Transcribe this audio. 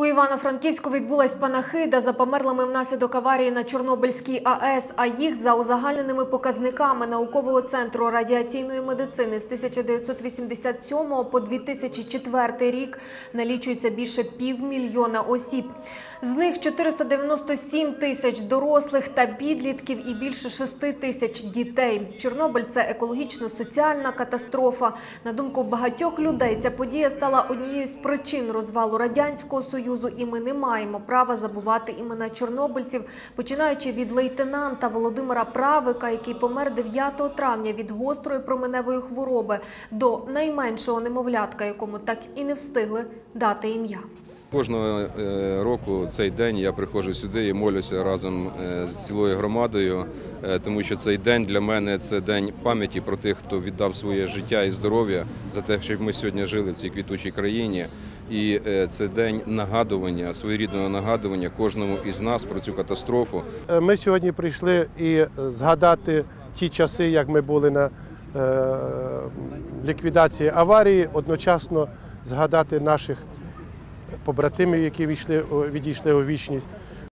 У Івано-Франківську відбулась панахида за померлими внаслідок аварії на Чорнобильській АЕС, а їх за узагальненими показниками наукового центру радіаційної медицини з 1987 по 2004 рік налічується більше півмільйона осіб. З них 497 тисяч дорослих та підлітків і більше 6 тисяч дітей. Чорнобиль це екологічно-соціальна катастрофа. На думку багатьох людей, ця подія стала однією з причин розвалу радянського союзу, і ми не маємо права забувати імена чорнобильців, починаючи від лейтенанта Володимира Правика, який помер 9 травня від гострої променевої хвороби, до найменшого немовлятка, якому так і не встигли дати ім'я. Кожного е, року цей день я приходжу сюди і молюся разом е, з цілою громадою, е, тому що цей день для мене це день пам'яті про тих, хто віддав своє життя і здоров'я за те, щоб ми сьогодні жили в цій квітучій країні. І це день нагадування, своєрідного нагадування кожному із нас про цю катастрофу. Ми сьогодні прийшли і згадати ті часи, як ми були на ліквідації аварії, одночасно згадати наших побратимів, які відійшли, у- відійшли у вічність.